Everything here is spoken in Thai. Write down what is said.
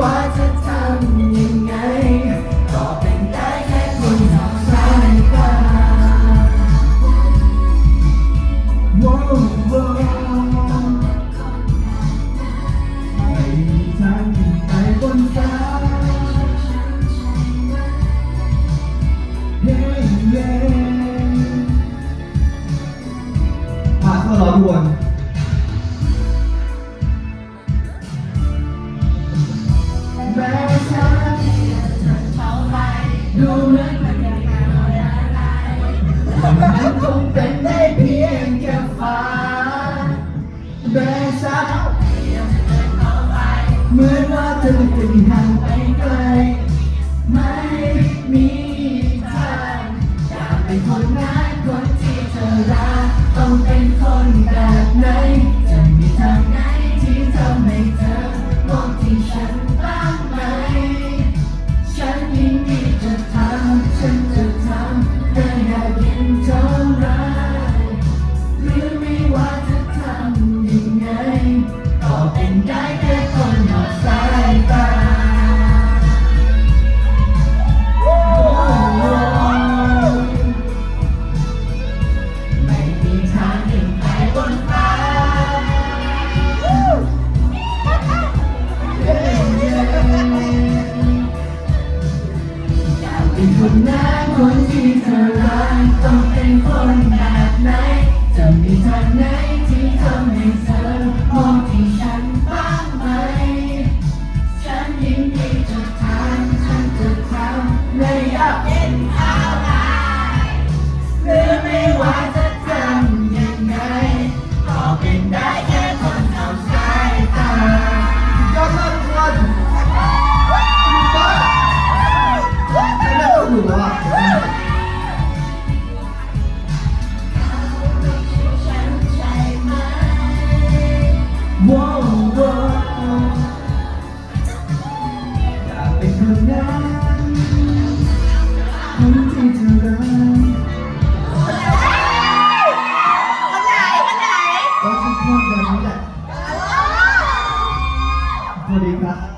ว่าจะทำยังไง ก็เป็นได้แค่คนสองสายตาว้าวว้าวไม่มีทางที่ไปบนฟ้า Hey yeah เข้ารอวน มันคงเป็นได้เพียงแค่ฟ้าแบกสาเหมือนว่าเธอจะมีทางไปไกล ไม่มีทางอยากเป็นคน เนนหน้าคนที่เธอรักต้องเป็นคนแบบไหน จะมีทางไหนที่ทำให้เธอมองที่ฉันบ้างไหม ฉันยินดีจะทานฉันจะทำไม่อยากเป็นอะไรหรือไม่ว่าจะทำยังไงก็เป็นได้ เป็นคนรัที่เธอรักคนไหนคนไหน ต้องพูดแบบนี้แหละสวัสดีครับ